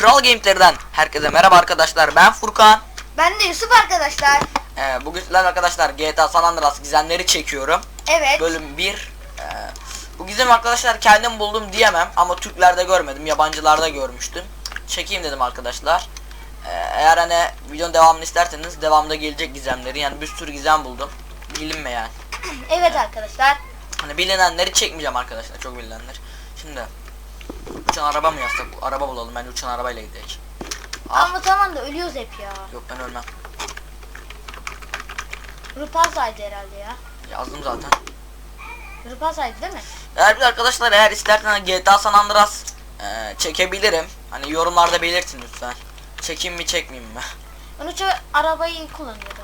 Kral Gamepler'den herkese merhaba arkadaşlar. Ben Furkan. Ben de Yusuf arkadaşlar. Ee, bugün arkadaşlar GTA San Andreas gizemleri çekiyorum. Evet. Bölüm 1. Ee, bu gizem arkadaşlar kendim buldum diyemem ama Türklerde görmedim. Yabancılarda görmüştüm. Çekeyim dedim arkadaşlar. Ee, eğer hani videonun devamını isterseniz devamda gelecek gizemleri yani bir sürü gizem buldum. Bilinmeyen. Evet arkadaşlar. Hani bilinenleri çekmeyeceğim arkadaşlar. Çok bilinenler. Şimdi uçan araba mı yazsak? Araba bulalım. Bence uçan arabayla gidelim. Ah. Ama zaman da ölüyoruz hep ya. Yok ben ölmem. Rupasaydı herhalde ya. Yazdım zaten. Rupasaydı değil mi? Eğer bir arkadaşlar eğer isterseniz GTA San Andreas e, çekebilirim. Hani yorumlarda belirtin lütfen. Çekeyim mi çekmeyeyim mi? Ben uçu arabayı kullanıyordu.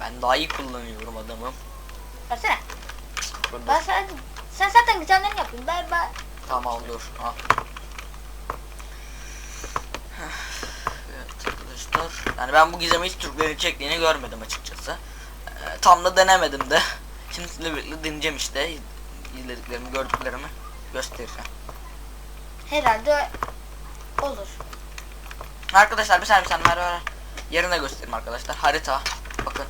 Ben daha iyi kullanıyorum adamım. Versene. Ben sen, sen zaten güzellerini yapıyorsun. Ben, ben Tamam dur. Al. Evet arkadaşlar. Yani ben bu gizemi hiç Türklerin çektiğini görmedim açıkçası. E, tam da denemedim de. Şimdi sizinle birlikte deneyeceğim işte. İzlediklerimi, gördüklerimi göstereceğim. herhalde olur. Arkadaşlar bir saniye bir saniye ver ver. Yerine göstereyim arkadaşlar. Harita. Bakın.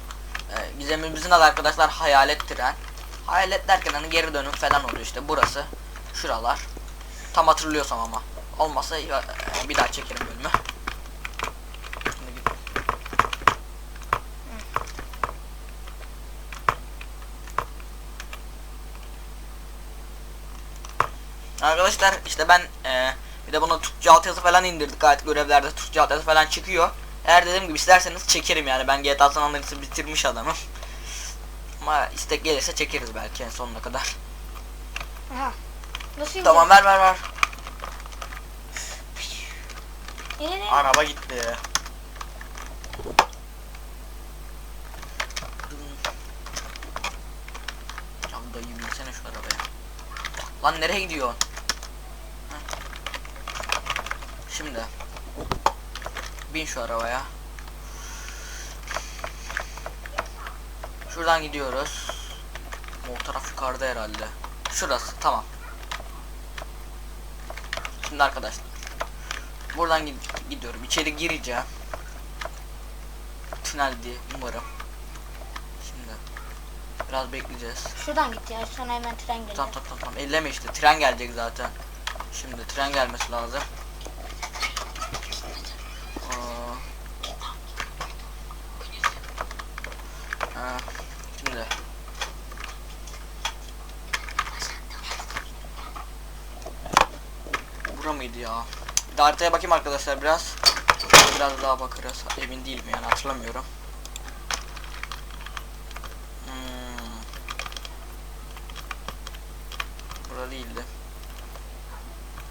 Ee, gizemimizin adı arkadaşlar hayalet tren. Hayalet derken hani geri dönüm falan oluyor işte burası. Şuralar. Tam hatırlıyorsam ama. Olmasa ya- e, bir daha çekerim bölümü. Arkadaşlar işte ben e, bir de bunu Türkçe altyazı falan indirdik gayet görevlerde Türkçe altyazı falan çıkıyor. Eğer dediğim gibi isterseniz çekerim yani ben GTA San Andreas'ı bitirmiş adamım. Ama istek gelirse çekeriz belki en sonuna kadar. Aha. Nasıl Tamam ver ver ver. İyi, iyi. Araba gitti. Ya dayı binsene şu arabaya. Lan nereye gidiyorsun? Heh. Şimdi. Bin şu arabaya. Şuradan gidiyoruz. O taraf yukarıda herhalde. Şurası tamam. Şimdi arkadaşlar. Buradan gid- gidiyorum. İçeri gireceğim. Tünel diye umarım. Şimdi biraz bekleyeceğiz. Şuradan git ya. Sonra hemen tren geliyor. Tamam tamam tamam. Elleme işte. Tren gelecek zaten. Şimdi tren gelmesi lazım. Aa. Ha, Şimdi. Mıydı ya? Bir de haritaya bakayım arkadaşlar biraz. Biraz daha bakarız. Emin değilim yani hatırlamıyorum. Hmm. Bura değildi.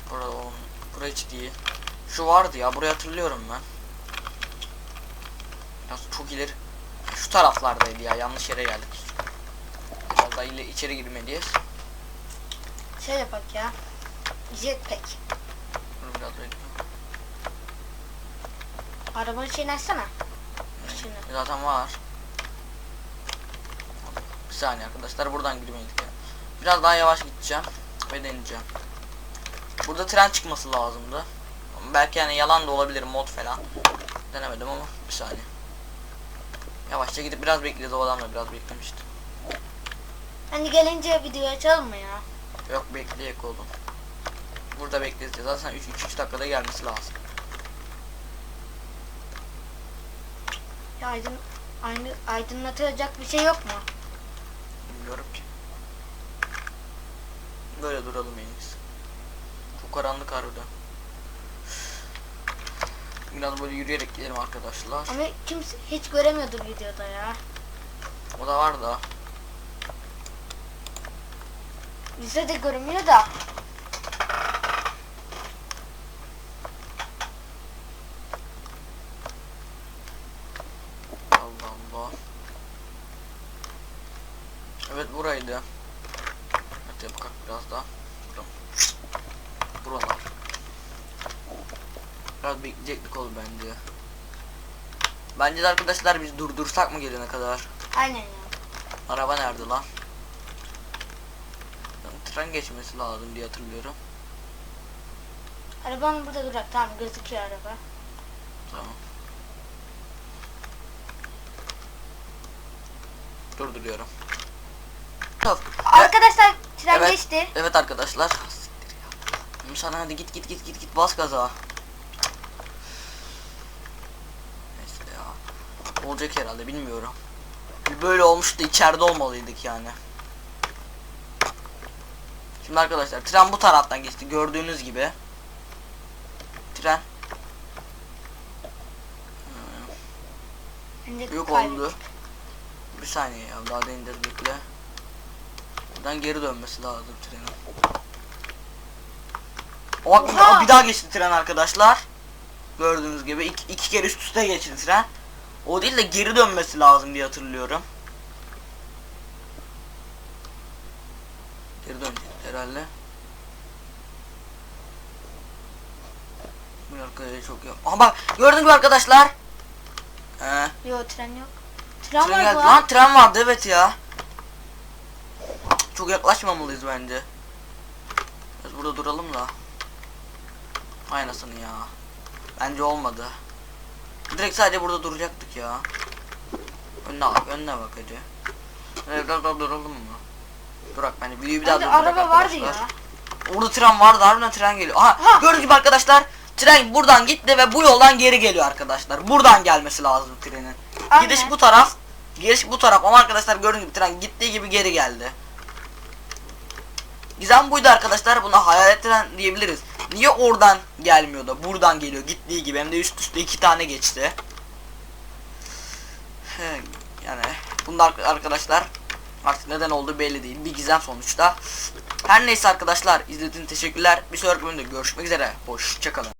Bura oğlum. Bura hiç değil. Şu vardı ya burayı hatırlıyorum ben. Biraz çok ileri. Şu taraflardaydı ya yanlış yere geldik. Biraz daha içeri girmeliyiz. Şey yapak ya. Jetpack. Dur biraz bekle. Arabanın şeyini açsana. Şimdi. Zaten var. Bir saniye arkadaşlar buradan girmeyiz. Biraz daha yavaş gideceğim ve deneyeceğim. Burada tren çıkması lazımdı. Belki yani yalan da olabilir mod falan. Denemedim ama bir saniye. Yavaşça gidip biraz bekleyeceğiz o adamla biraz beklemişti. Hani gelince video açalım mı ya? Yok bekleyek oğlum. Burada bekleyeceğiz. Zaten 3 3 dakikada gelmesi lazım. Ya aydın, aynı, aydınlatacak bir şey yok mu? Bilmiyorum ki. Böyle duralım en iyisi. Çok karanlık harbiden. Biraz böyle yürüyerek gidelim arkadaşlar. Ama kimse hiç göremiyordu videoda ya. O da var da. Bize de görünmüyor da. Evet buraydı. Hadi bakalım biraz daha. Buram. Buralar. Biraz bekleyecektik oğlum bence. Bence de arkadaşlar biz durdursak mı gelene kadar? Aynen ya. Araba nerede lan? Lan Tren geçmesi lazım diye hatırlıyorum. Arabanın burada durak. Tamam gözüküyor araba. Tamam. Durduruyorum. Arkadaşlar tren Evet. geçti. Evet arkadaşlar. Sana hadi git git git git git bas gaza. Neyse ya. Olacak herhalde bilmiyorum. Böyle olmuştu içeride olmalıydık yani. Şimdi arkadaşlar tren bu taraftan geçti gördüğünüz gibi. Tren. Bence Yok oldu. Bir saniye ya daha deneyeceğiz bekle. Buradan geri dönmesi lazım trenin. O Oha! bir daha geçti tren arkadaşlar. Gördüğünüz gibi iki, iki kere üst üste geçti tren. O değil de geri dönmesi lazım diye hatırlıyorum. Geri dönecek herhalde. Bu arkadaşı çok yok. Aha bak gördünüz mü arkadaşlar? Ee, Yok tren yok. Tren, Tren var geldi. bu. Lan tren vardı evet ya. Çok yaklaşmamalıyız bence. Biz burada duralım da. Aynasını ya. Bence olmadı. Direkt sadece burada duracaktık ya. Önüne bak, önüne bak hadi. Biraz daha duralım mı? Durak bence videoyu bir daha durdurak araba vardı arkadaşlar. ya. Orada tren vardı harbiden tren geliyor. Aha Ha. gördüğünüz gibi arkadaşlar tren buradan gitti ve bu yoldan geri geliyor arkadaşlar. Buradan gelmesi lazım trenin. Aynen. Gidiş bu taraf. Giriş bu taraf ama arkadaşlar gördüğünüz gibi tren gittiği gibi geri geldi. Gizem buydu arkadaşlar buna hayalet tren diyebiliriz. Niye oradan gelmiyor da buradan geliyor gittiği gibi hem de üst üste iki tane geçti. Yani bunlar arkadaşlar artık neden olduğu belli değil. Bir gizem sonuçta. Her neyse arkadaşlar izlediğiniz teşekkürler. Bir sonraki bölümde görüşmek üzere. Hoşçakalın.